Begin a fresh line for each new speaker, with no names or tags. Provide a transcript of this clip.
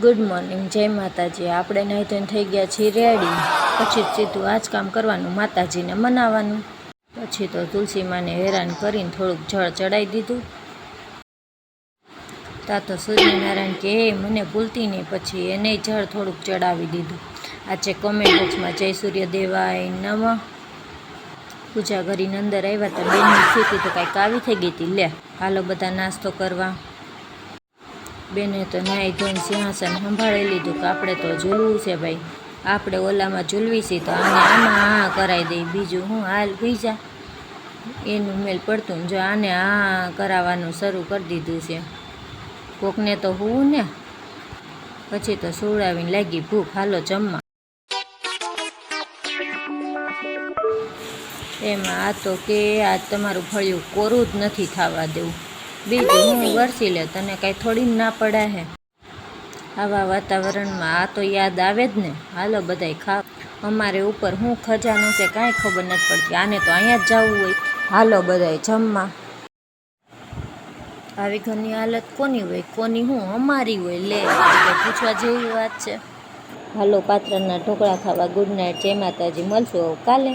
Good morning જય માતાજી. આપણે નહીં તો થઈ ગયા છીએ રેડી પછી સીધું આ જ કામ કરવાનું, માતાજીને મનાવવાનું. પછી તો તુલસી માને હેરાન કરીને થોડુંક જળ ચડાવી દીધું. તા તો સૂર્યનારાયણ કે, "એ મને ભૂલતી નહીં પછી એને જળ થોડુંક ચડાવી દીધું. આજે કોમેન્ટ બોક્સમાં જય સૂર્યદેવાય નમ. પૂજા કરીને અંદર આવ્યા તો. બેનની સ્થિતિ તો કાંઈક આવી થઈ ગઈ હતી. લે, હાલો બધા નાસ્તો કરવા. બેને તો નાહી ધોઈને સિંહાસન સંભાળી લીધું કે આપણે તો ઝૂલવું છે ભાઈ. આપણે ઓલામાં ઝૂલવી છે તો આને આમાં આ કરાવી દઈ બીજું હું હાલ જા. એનું મેલ પડતું જો આને આ કરાવવાનું શરૂ કરી દીધું છે. કોકને તો હોવું ને. પછી તો સુવડાવીને લાગી ભૂખ, હાલો જમવા. એમાં આ તો કે આ તમારું ફળિયું કોરું જ નથી થવા દેવું. બીજું હું વરસી લે, તને કાંઈ થોડી ના પડે હે. આવા વાતાવરણમાં આ તો યાદ આવે જ ને. હાલો બધાય ખા અમારે ઉપર હું ખજાનો છે કાંઈ ખબર નથી પડતી. આને તો અહીંયા જ જવું હોય. હાલો બધાય જમવા. આવી ઘરની હાલત કોની હોય, કોની હું, અમારી હોય. લે પૂછવા જેવી વાત છે. હાલો પાત્રના ઢોકળા ખાવા ગુડ નાઇટ. જય માતાજી. મળશું કાલે.